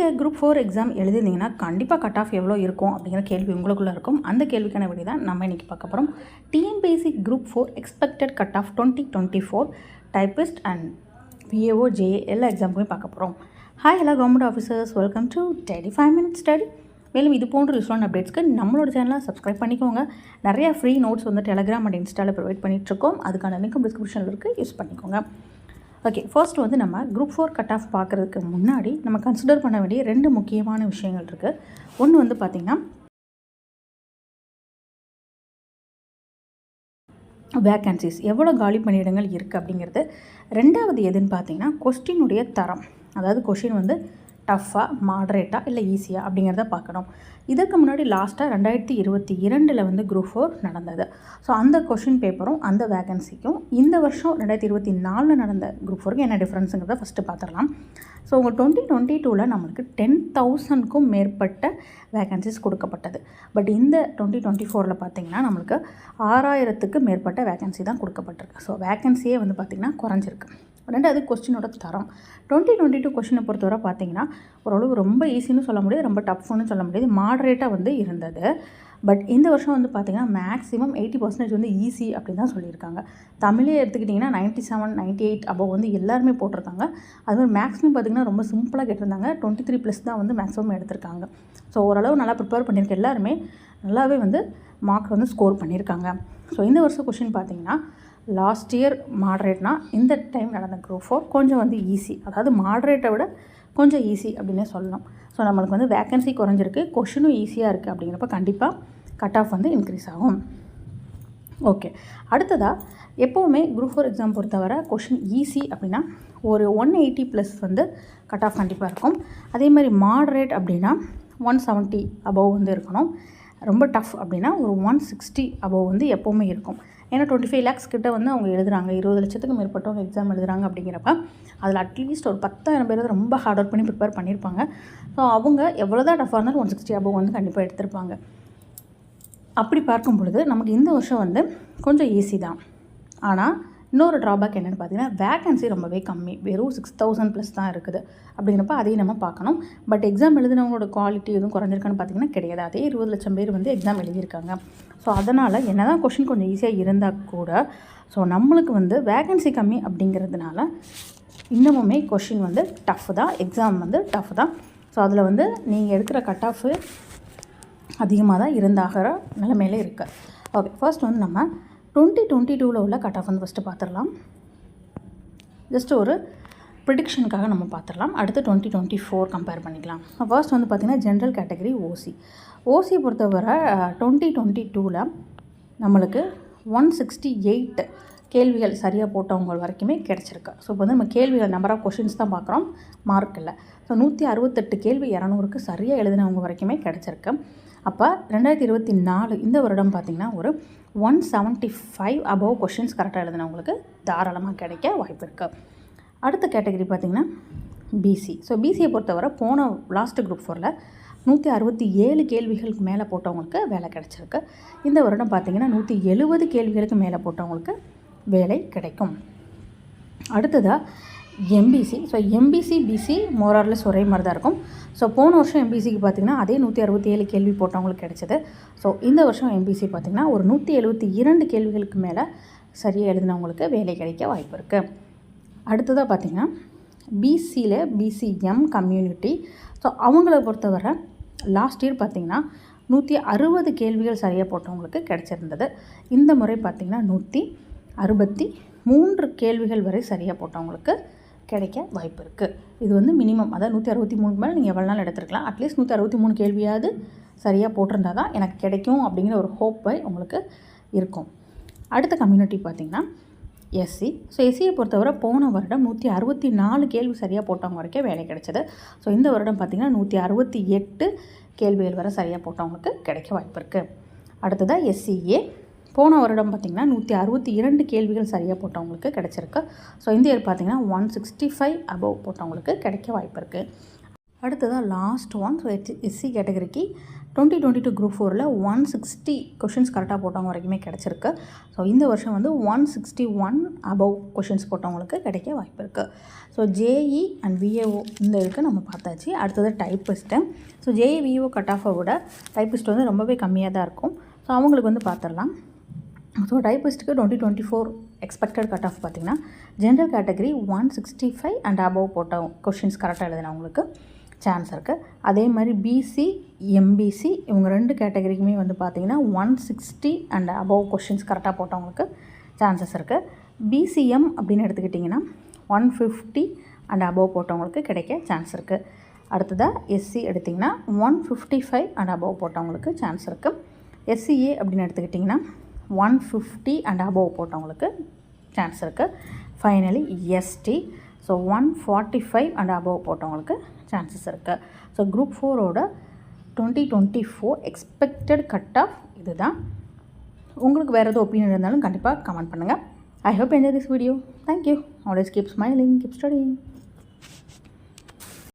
நீங்கள் group four exam எழுதிருந்தீங்கன்னா கண்டிப்பாக cut of எவ்வளோ இருக்கும் அப்படிங்கிற கேள்வி உங்களுக்குள்ளே இருக்கும். அந்த கேள்விக்கான விடை தான் நம்ம இன்றைக்கி பார்க்க போகிறோம் TNPSC group four expected cut off twenty twenty four typist and VAO JA எல்லா எக்ஸாமுக்குமே பார்க்க போகிறோம் ஹாய் எல்லா government officers welcome to Teddy five minutes study மேலும் இது போன்ற யூஸ்ஃபுல்லான அப்டேட்ஸ்க்கு நம்மளோட சேனலை சப்ஸ்கிரைப் பண்ணிக்கோங்க. நிறையா ஃப்ரீ நோட்ஸ் வந்து டெலகிராம் அண்ட் இன்ஸ்டாவில் ப்ரொவைட் பண்ணிகிட்ருக்கோம் அதுக்கான லிங்க் டிஸ்கிரிப்ஷனில் இருக்குது யூஸ் பண்ணிக்கோங்க. ஓகே ஃபர்ஸ்ட் வந்து நம்ம குரூப் ஃபோர் கட் ஆஃப் பார்க்குறதுக்கு முன்னாடி நம்ம கன்சிடர் பண்ண வேண்டிய ரெண்டு முக்கியமான விஷயங்கள் இருக்குது ஒன்று வந்து பார்த்திங்கன்னா வேக்கன்சிஸ் எவ்வளோ காலி பணியிடங்கள் இருக்குது அப்படிங்கிறது. ரெண்டாவது எதுன்னு பார்த்தீங்கன்னா கொஸ்டினுடைய தரம். அதாவது கொஷின் வந்து டஃப்பாக மாட்ரேட்டாக இல்லை ஈஸியாக அப்படிங்கிறத பார்க்கணும். இதுக்கு முன்னாடி லாஸ்ட்டாக ரெண்டாயிரத்தி இருபத்தி இரண்டில் வந்து குரூப் ஃபோர் நடந்தது. ஸோ அந்த கொஷின் பேப்பரும் அந்த வேகன்சிக்கும் இந்த வருஷம் ரெண்டாயிரத்தி இருபத்தி நாலில் நடந்த குரூப் ஃபோருக்கு என்ன டிஃப்ரென்ஸுங்கிறத ஃபஸ்ட்டு பார்த்துடலாம். ஸோ உங்கள் டுவெண்ட்டி டுவெண்ட்டி டூவில் நம்மளுக்கு டென் தௌசண்ட்க்கும் மேற்பட்ட வேகன்சிஸ் கொடுக்கப்பட்டது. பட் இந்த டுவெண்ட்டி டுவெண்ட்டி ஃபோரில் பார்த்தீங்கன்னா நம்மளுக்கு ஆறாயிரத்துக்கு மேற்பட்ட வேகன்சி தான் கொடுக்கப்பட்டிருக்கு. ஸோ வேகன்சியே வந்து பார்த்திங்கன்னா குறைஞ்சிருக்கு. ரெண்டாவது கொஸ்டினோட தரம். டுவெண்ட்டி டுவெண்ட்டி டூ கொஸ்டினை பொறுத்தவரை பார்த்தீங்கன்னா ஓரளவு ரொம்ப ஈஸின்னு சொல்ல முடியாது ரொம்ப டஃப்னு சொல்ல முடியாது மாடரேட்டாக வந்து இருந்தது. பட் இந்த வருஷம் வந்து பார்த்திங்கன்னா மேக்ஸிமம் எயிட்டி பர்சன்டேஜ் வந்து ஈஸி அப்படின்னு தான் சொல்லியிருக்காங்க. தமிழே எடுத்துக்கிட்டிங்கன்னா ninety seven ninety eight above வந்து எல்லாருமே போட்டிருக்காங்க. அது மாதிரி மேக்ஸிமம் பார்த்திங்கன்னா ரொம்ப சிம்பிளாக கேட்டிருந்தாங்க. டுவெண்ட்டி த்ரீ ப்ளஸ் தான் வந்து மேக்ஸிமம் எடுத்திருக்காங்க. ஸோ ஓரளவு நல்லா ப்ரிப்பேர் பண்ணியிருக்க எல்லாருமே நல்லாவே வந்து மார்க் வந்து ஸ்கோர் பண்ணியிருக்காங்க. ஸோ இந்த வருஷம் கொஷின் பார்த்திங்கன்னா லாஸ்ட் இயர் மாட்ரேட்னா இந்த டைம் நடந்த குரூப் ஃபோர் கொஞ்சம் வந்து ஈஸி அதாவது மாட்ரேட்டை விட கொஞ்சம் ஈஸி அப்படின்னே சொல்லலாம். ஸோ நம்மளுக்கு வந்து வேக்கன்சி குறைஞ்சிருக்கு. கொஷினும் ஈஸியாக இருக்குது அப்படிங்கிறப்ப கண்டிப்பாக கட் ஆஃப் வந்து இன்க்ரீஸ் ஆகும். ஓகே அடுத்ததாக எப்போவுமே குரூப் ஃபோர் எக்ஸாம் பொறுத்தவரை கொஷின் ஈஸி அப்படின்னா ஒரு ஒன் எயிட்டி ப்ளஸ் வந்து கட் ஆஃப் கண்டிப்பாக இருக்கும். அதே மாதிரி மாடரேட் அப்படின்னா ஒன் செவன்ட்டி அபவ் வந்து இருக்கணும். ரொம்ப டஃப் அப்படின்னா ஒரு ஒன் சிக்ஸ்டி அபவ் வந்து எப்போவுமே இருக்கும். ஏன்னா டுவெண்ட்டி ஃபைவ் லேக்ஸ் கிட்ட வந்து அவங்க எழுதுறாங்க. இருபது லட்சத்துக்கு மேற்பட்டவங்க எக்ஸாம் எழுதுறாங்க அப்படிங்கிறப்ப அதில் அட்லீஸ்ட் ஒரு பத்தாயிரம் பேர் ரொம்ப ஹார்ட் ஒர்க் பண்ணி ப்ரிப்பேர் பண்ணியிருப்பாங்க. ஸோ அவங்க எவ்வளோ தான் டஃபாக இருந்தாலும் ஒன் சிக்ஸ்டி அபவ் வந்து கண்டிப்பாக எடுத்திருப்பாங்க. அப்படி பார்க்கும் பொழுது நமக்கு இந்த வருஷம் வந்து கொஞ்சம் ஈஸி தான். ஆனால் இன்னொரு ட்ராபேக் என்னென்னு பார்த்தீங்கன்னா வேகன்சி ரொம்பவே கம்மி. வெறும் சிக்ஸ் தௌசண்ட் ப்ளஸ் தான் இருக்குது. அப்படிங்கிறப்ப அதையும் நம்ம பார்க்கணும். பட் எக்ஸாம் எழுதினவங்களோட குவாலிட்டி எதுவும் குறைஞ்சிருக்கான்னு பார்த்தீங்கன்னா கிடையாது. அதே இருபது லட்சம் பேர் வந்து எக்ஸாம் எழுதியிருக்காங்க. ஸோ அதனால் என்ன தான் கொஷின் கொஞ்சம் ஈஸியாக இருந்தால் கூட ஸோ நம்மளுக்கு வந்து வேகன்சி கம்மி அப்படிங்கிறதுனால இன்னமுமே கொஷின் வந்து டஃப் தான். எக்ஸாம் வந்து டஃப் தான். ஸோ அதில் வந்து நீங்கள் எடுக்கிற கட் ஆஃபு அதிகமாக தான் இருந்தாகிற நிலைமையில இருக்குது ஓகே ஃபர்ஸ்ட் வந்து நம்ம டுவெண்ட்டி டுவெண்ட்டி டூவில் உள்ள கட் ஆஃப் வந்து ஃபஸ்ட்டு பார்த்துடலாம் ஜஸ்ட் ஒரு ப்ரிடிக்ஷனுக்காக நம்ம பார்த்துடலாம் அடுத்து டுவெண்ட்டி டுவெண்ட்டி ஃபோர் கம்பேர் பண்ணிக்கலாம். ஃபர்ஸ்ட் வந்து பார்த்திங்கன்னா ஜென்ரல் கேட்டகரி ஓசி ஓசி பொறுத்தவரை டுவெண்ட்டி டுவெண்ட்டி டூவில் நம்மளுக்கு ஒன் சிக்ஸ்டி எயிட் கேள்விகள் சரியாக போட்டவங்க வரைக்குமே கிடச்சிருக்கு. ஸோ இப்போ வந்து நம்ம கேள்விகள் நம்பர் ஆஃப் கொஷின்ஸ் தான் பார்க்குறோம் மார்க் இல்லை. ஸோ நூற்றி அறுபத்தெட்டு கேள்வி இரநூறுக்கு சரியாக எழுதினவங்க வரைக்குமே கிடச்சிருக்கு. அப்போ ரெண்டாயிரத்தி இருபத்தி நாலு இந்த வருடம் பார்த்திங்கன்னா ஒரு one seventy five above questions கரெக்டாக எழுதினவங்களுக்கு தாராளமாக கிடைக்க வாய்ப்பு இருக்குது அடுத்த கேட்டகரி பார்த்திங்கன்னா பிசி ஸோ பிசியை பொறுத்தவரை போன லாஸ்ட்டு குரூப் ஃபோரில் நூற்றி அறுபத்தி ஏழு கேள்விகளுக்கு மேலே போட்டவங்களுக்கு வேலை கிடச்சிருக்கு. இந்த வருடம் பார்த்திங்கன்னா நூற்றி எழுபது கேள்விகளுக்கு மேலே போட்டவங்களுக்கு வேலை கிடைக்கும். அடுத்ததாக MBC so MBC BC more or less ஒரே மாதிரி தான் இருக்கும். ஸோ போன வருஷம் எம்பிசிக்கு பார்த்திங்கன்னா அதே நூற்றி அறுபத்தி ஏழு கேள்வி போட்டவங்களுக்கு கிடைச்சது. ஸோ இந்த வருஷம் எம்பிசி பார்த்திங்கன்னா ஒரு நூற்றி எழுபத்தி இரண்டு கேள்விகளுக்கு மேலே சரியாக எழுதினவங்களுக்கு வேலை கிடைக்க வாய்ப்பு இருக்குது அடுத்ததாக பார்த்திங்கன்னா பிசியில் பிசிஎம் கம்யூனிட்டி ஸோ அவங்கள பொறுத்தவரை லாஸ்ட் இயர் பார்த்திங்கன்னா நூற்றி அறுபது கேள்விகள் சரியாக போட்டவங்களுக்கு கிடச்சிருந்தது. இந்த முறை பார்த்திங்கன்னா நூற்றி அறுபத்தி மூன்று கேள்விகள் வரை சரியாக போட்டவங்களுக்கு கிடைக்க வாய்ப்பு இருக்குது இது வந்து மினிமம் அதாவது நூற்றி அறுபத்தி மூணு மேலே நீங்கள் எவ்வளோ நாள் எடுத்துருக்கலாம். அட்லீஸ்ட் நூற்றி அறுபத்தி மூணு கேள்வியாவது சரியாக போட்டிருந்தா தான் எனக்கு கிடைக்கும் அப்படிங்கிற ஒரு ஹோப்பை உங்களுக்கு இருக்கும். அடுத்த கம்யூனிட்டி பார்த்திங்கன்னா எஸ்சி ஸோ எஸ்சியை பொறுத்தவரை போன வருடம் நூற்றி அறுபத்தி நாலு கேள்வி சரியாக போட்டவங்க வரைக்கும் வேலை கிடைச்சது. ஸோ இந்த வருடம் பார்த்திங்கன்னா நூற்றி அறுபத்தி எட்டு கேள்விகள் வரை சரியாக போட்டவங்களுக்கு கிடைக்க வாய்ப்பு இருக்குது அடுத்ததாக எஸ்சிஏ போன வருடம் பார்த்திங்கன்னா நூற்றி அறுபத்தி இரண்டு கேள்விகள் சரியாக போட்டவங்களுக்கு கிடச்சிருக்கு. ஸோ இந்த இயர் பார்த்திங்கன்னா ஒன் சிக்ஸ்டி ஃபைவ் அபவ் போட்டவங்களுக்கு கிடைக்க வாய்ப்பு இருக்குது அடுத்ததாக last one so H SC கேட்டகரிக்கு டுவெண்ட்டி டுவெண்ட்டி டூ குரூப் ஃபோரில் ஒன் சிக்ஸ்டி கொஷின்ஸ் கரெக்டாக போட்டவங்க வரைக்குமே கிடச்சிருக்கு. ஸோ இந்த வருஷம் வந்து one sixty one above questions போட்டவங்களுக்கு கிடைக்க வாய்ப்பு இருக்குது ஸோ ஜேஇ அண்ட் விஏஓ இந்த இதுக்கு நம்ம பார்த்தாச்சு. அடுத்தது typist so JE VAO cut ஆஃபை விட டைப்பிஸ்ட் வந்து ரொம்பவே கம்மியாக தான் இருக்கும். ஸோ அவங்களுக்கு வந்து பார்த்துடலாம். So டைபிஸ்ட்டுக்கு twenty twenty four expected cut off பார்த்திங்கன்னா general category one sixty five and above போட்ட கொஷின்ஸ் கரெக்டாக எழுதினவங்களுக்கு சான்ஸ் இருக்குது அதே மாதிரி பிசி எம்பிசி இவங்க ரெண்டு கேட்டகரிக்குமே வந்து பார்த்திங்கன்னா one sixty and above questions கரெக்டாக போட்டவங்களுக்கு சான்சஸ் இருக்குது பிசிஎம் அப்படின்னு எடுத்துக்கிட்டிங்கன்னா ஒன் ஃபிஃப்டி அண்ட் அபவ் போட்டவங்களுக்கு கிடைக்க சான்ஸ் இருக்குது அடுத்ததாக எஸ்சி எடுத்திங்கன்னா one fifty five and above போட்டவங்களுக்கு chance இருக்குது எஸ்சிஏ அப்படின்னு எடுத்துக்கிட்டிங்கன்னா ஒன் ஃபிஃப்டி அண்ட் அபோவ் போட்டவங்களுக்கு சான்ஸ் இருக்குது finally ST so one forty five and above போட்டவங்களுக்கு chances இருக்குது ஸோ குரூப் ஃபோரோட twenty twenty four expected cut off இது தான் உங்களுக்கு வேறு எதுவும் ஒப்பீனியன் இருந்தாலும் கண்டிப்பாக கமெண்ட் பண்ணுங்கள் I hope enjoy this video thank you always keep smiling keep studying